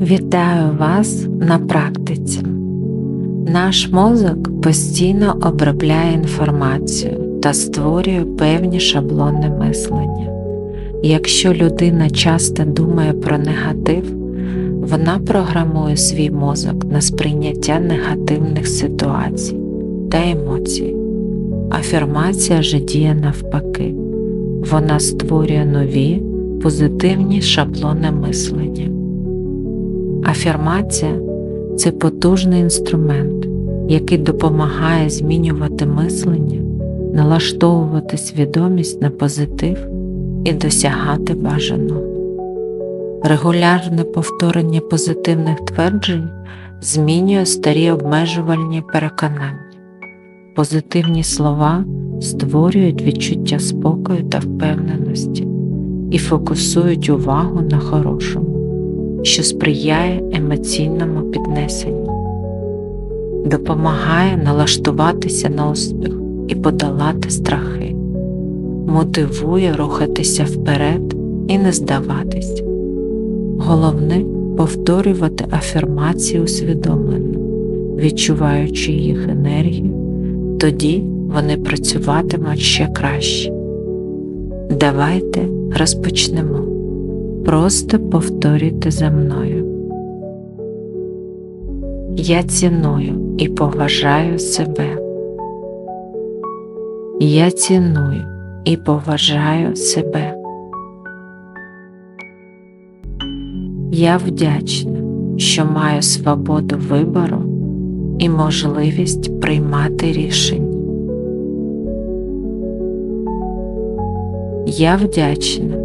Вітаю вас на практиці. Наш мозок постійно обробляє інформацію та створює певні шаблони мислення. Якщо людина часто думає про негатив, вона програмує свій мозок на сприйняття негативних ситуацій та емоцій. Афірмація же діє навпаки, вона створює нові позитивні шаблони мислення. Афірмація це потужний інструмент, який допомагає змінювати мислення, налаштовувати свідомість на позитив і досягати бажаного. Регулярне повторення позитивних тверджень змінює старі обмежувальні переконання. Позитивні слова створюють відчуття спокою та впевненості і фокусують увагу на хорошому, що сприяє емоційному піднесенню, допомагає налаштуватися на успіх і подолати страхи, мотивує рухатися вперед і не здаватися. Головне повторювати афірмації усвідомлено, відчуваючи їх енергію, тоді вони працюватимуть ще краще. Давайте розпочнемо. Просто повторюйте за мною. Я ціную і поважаю себе. Я ціную і поважаю себе. Я вдячна, що маю свободу вибору і можливість приймати рішення. Я вдячна,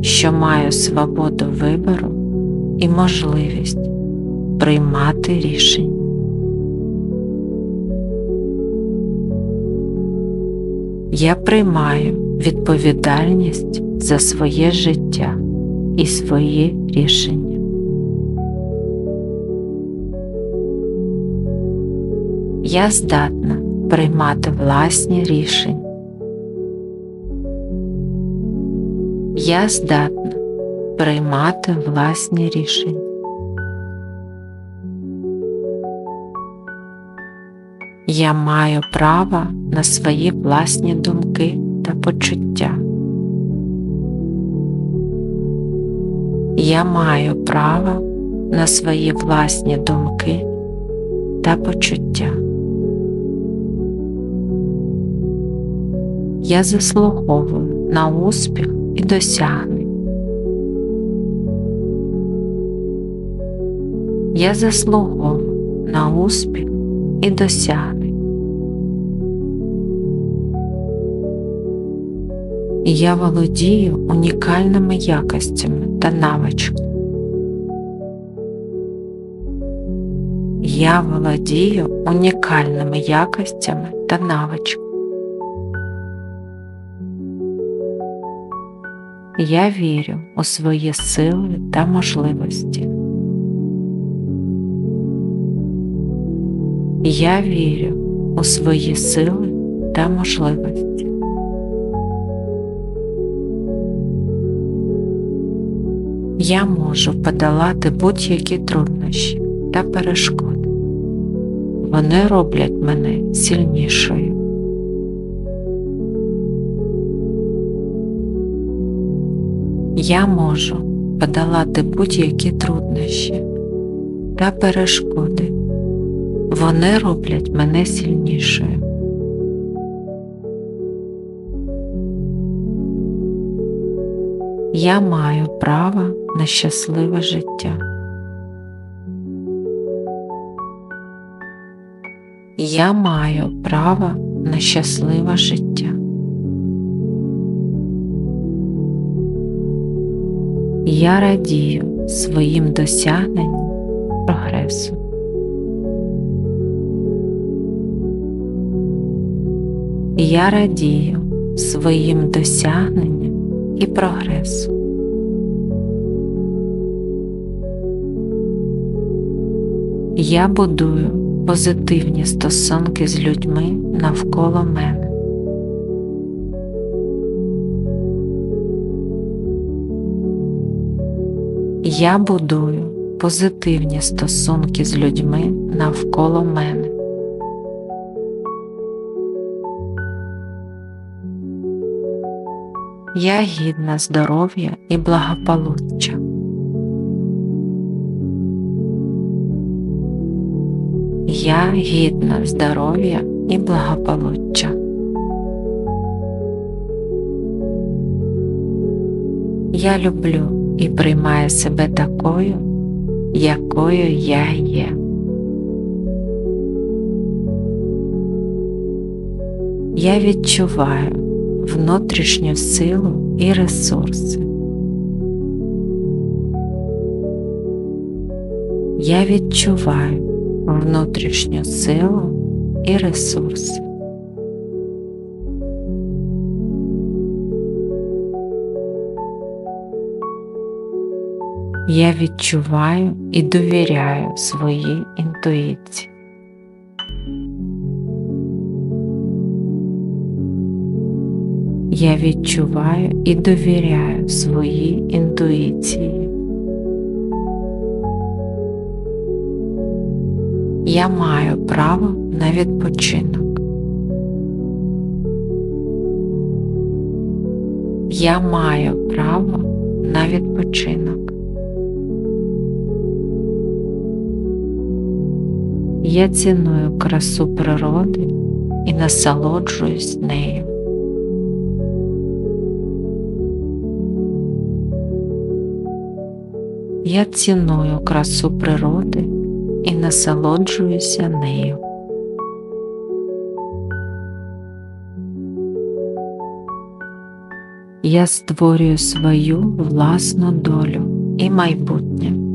що маю свободу вибору і можливість приймати рішення. Я приймаю відповідальність за своє життя і свої рішення. Я здатна приймати власні рішення. Я здатна приймати власні рішення. Я маю право на свої власні думки та почуття. Я маю право на свої власні думки та почуття. Я заслуговую на успіх і досягнень. Я заслуговую на успіх і досягнень. Я володію унікальними якостями та навичками. Я володію унікальними якостями та навичками. Я вірю у свої сили та можливості. Я вірю у свої сили та можливості. Я можу подолати будь-які труднощі та перешкоди. Вони роблять мене сильнішою. Я можу подолати будь-які труднощі та перешкоди. Вони роблять мене сильнішою. Я маю право на щасливе життя. Я маю право на щасливе життя. Я радію своїм досягненням прогресу. Я радію своїм досягненням і прогресу. Я будую позитивні стосунки з людьми навколо мене. Я будую позитивні стосунки з людьми навколо мене. Я гідна здоров'я і благополуччя. Я гідна здоров'я і благополуччя. Я люблю і приймаю себе такою, якою я є. Я відчуваю внутрішню силу і ресурси. Я відчуваю внутрішню силу і ресурси. Я відчуваю і довіряю своїй інтуїції. Я відчуваю і довіряю своїй інтуїції. Я маю право на відпочинок. Я маю право на відпочинок. Я ціную красу природи і насолоджуюсь нею. Я ціную красу природи і насолоджуюся нею. Я створюю свою власну долю і майбутнє.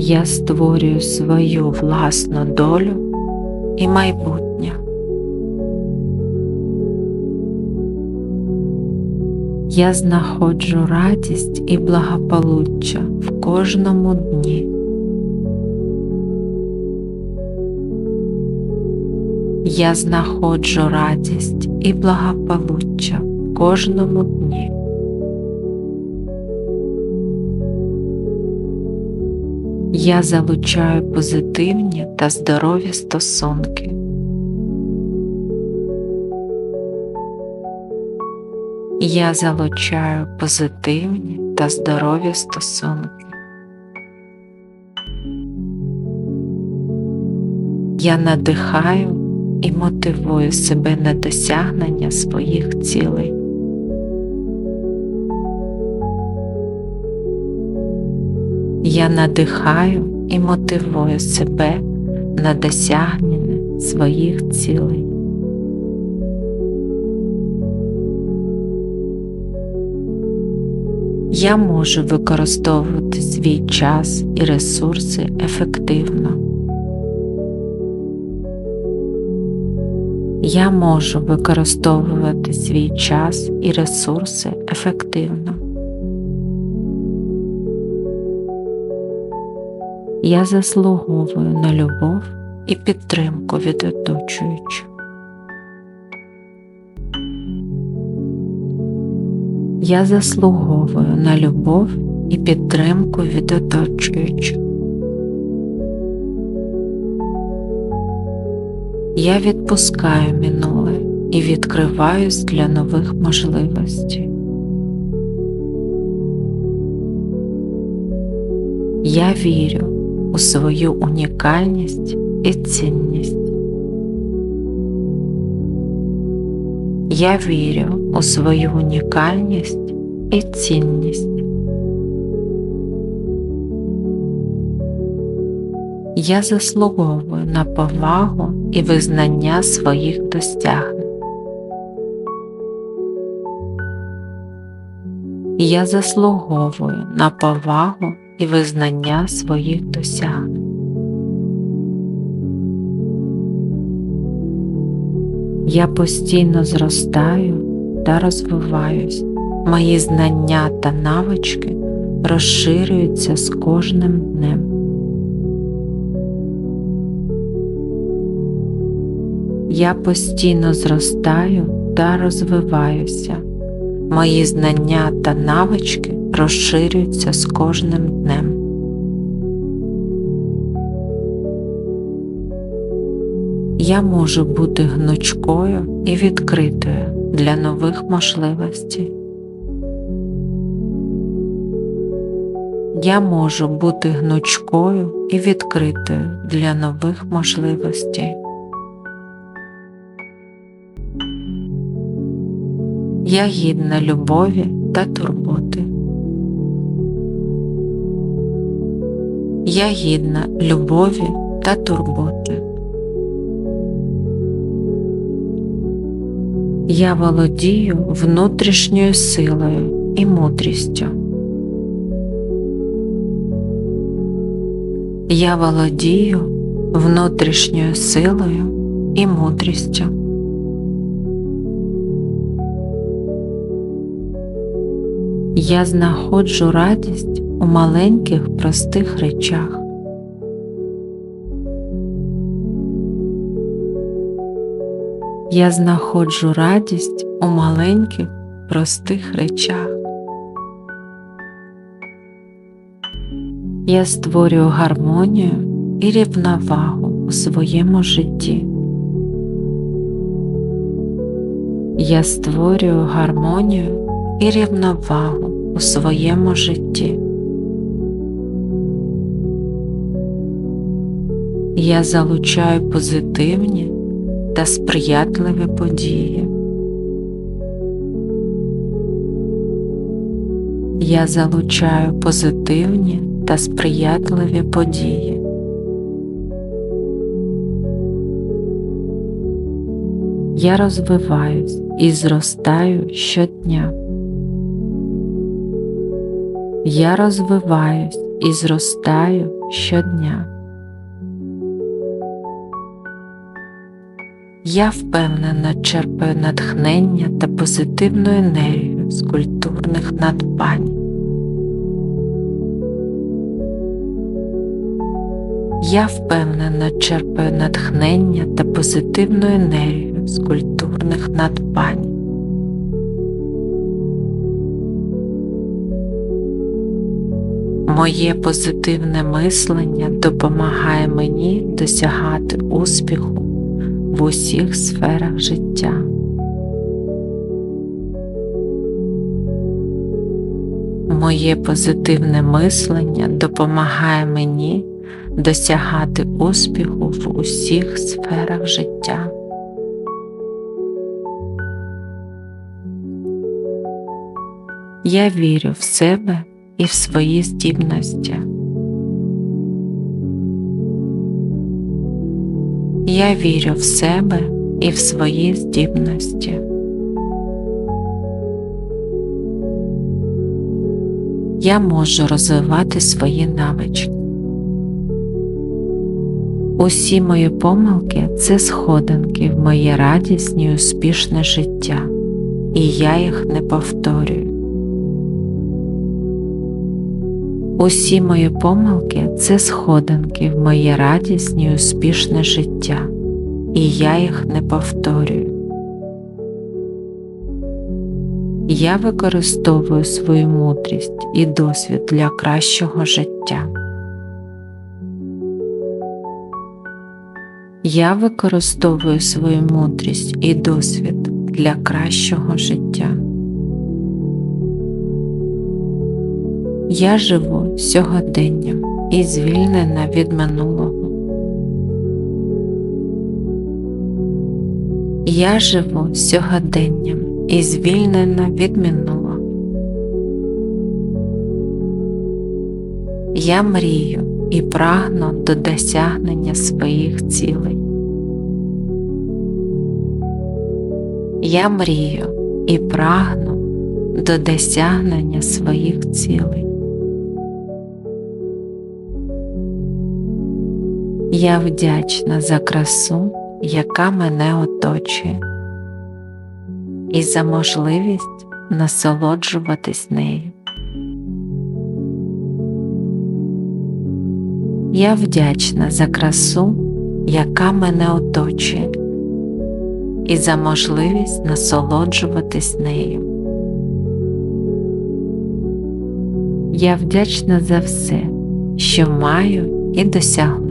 Я створюю свою власну долю і майбутнє. Я знаходжу радість і благополуччя в кожному дні. Я знаходжу радість і благополуччя в кожному дні. Я залучаю позитивні та здорові стосунки. Я залучаю позитивні та здорові стосунки. Я надихаю і мотивую себе на досягнення своїх цілей. Я надихаю і мотивую себе на досягнення своїх цілей. Я можу використовувати свій час і ресурси ефективно. Я можу використовувати свій час і ресурси ефективно. Я заслуговую на любов і підтримку від оточуючих. Я заслуговую на любов і підтримку від оточуючих. Я відпускаю минуле і відкриваюсь для нових можливостей. Я вірю у свою унікальність і цінність. Я вірю у свою унікальність і цінність. Я заслуговую на повагу і визнання своїх досягнень. Я заслуговую на повагу і визнання своїх досягнень. Я постійно зростаю та розвиваюсь. Мої знання та навички розширюються з кожним днем. Я постійно зростаю та розвиваюся. Мої знання та навички розширюються з кожним днем. Я можу бути гнучкою і відкритою для нових можливостей. Я можу бути гнучкою і відкритою для нових можливостей. Я гідна любові та турботи. Я гідна любові та турботи. Я володію внутрішньою силою і мудрістю. Я володію внутрішньою силою і мудрістю. Я знаходжу радість у маленьких простих речах. Я знаходжу радість у маленьких простих речах. Я створюю гармонію і рівновагу у своєму житті. Я створюю гармонію і рівновагу у своєму житті. Я залучаю позитивні та сприятливі події. Я залучаю позитивні та сприятливі події. Я розвиваюсь і зростаю щодня. Я розвиваюсь і зростаю щодня. Я впевнено черпаю натхнення та позитивну енергію з культурних надбань. Я впевнено черпаю натхнення та позитивну енергію з культурних надбань. Моє позитивне мислення допомагає мені досягати успіху в усіх сферах життя. Моє позитивне мислення допомагає мені досягати успіху в усіх сферах життя. Я вірю в себе і в свої здібності. Я вірю в себе і в свої здібності. Я можу розвивати свої навички. Усі мої помилки це сходинки в моє радісне і успішне життя, і я їх не повторюю. Усі мої помилки це сходинки в моє радісне і успішне життя, і я їх не повторюю. Я використовую свою мудрість і досвід для кращого життя. Я використовую свою мудрість і досвід для кращого життя. Я живу сьогоденням і звільнена від минулого. Я живу сьогоденням і звільнена від минулого. Я мрію і прагну до досягнення своїх цілей. Я мрію і прагну до досягнення своїх цілей. Я вдячна за красу, яка мене оточує, і за можливість насолоджуватись нею. Я вдячна за красу, яка мене оточує, і за можливість насолоджуватись нею. Я вдячна за все, що маю і досягла.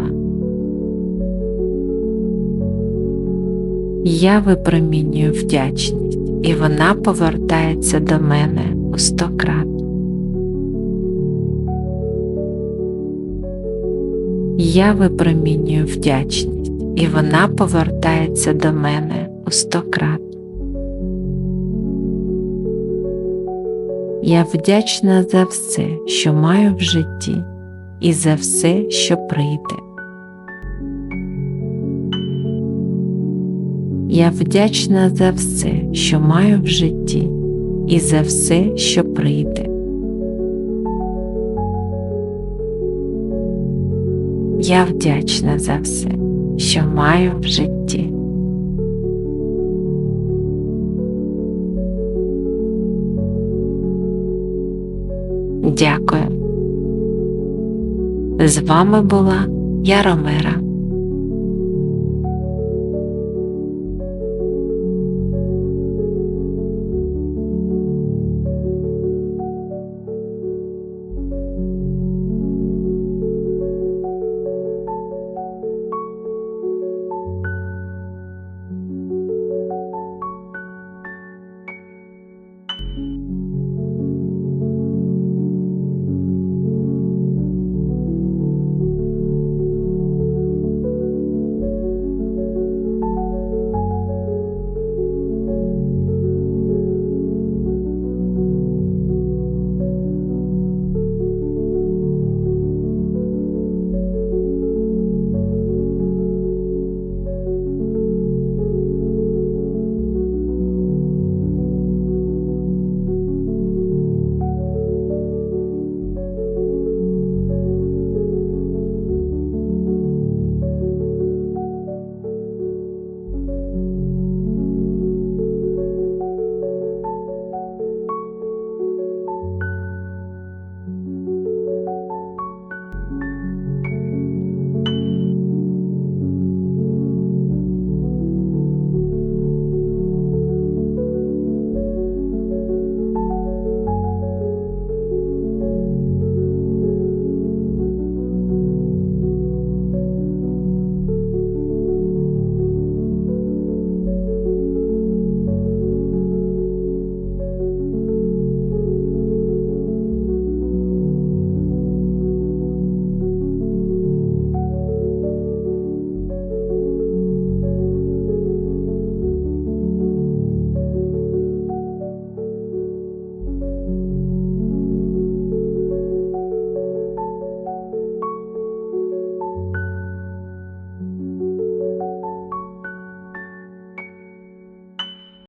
Я випромінюю вдячність, і вона повертається до мене у сто крат. Я випромінюю вдячність, і вона повертається до мене у сто крат. Я вдячна за все, що маю в житті, і за все, що прийде. Я вдячна за все, що маю в житті, і за все, що прийде. Я вдячна за все, що маю в житті. Дякую. З вами була Яромира.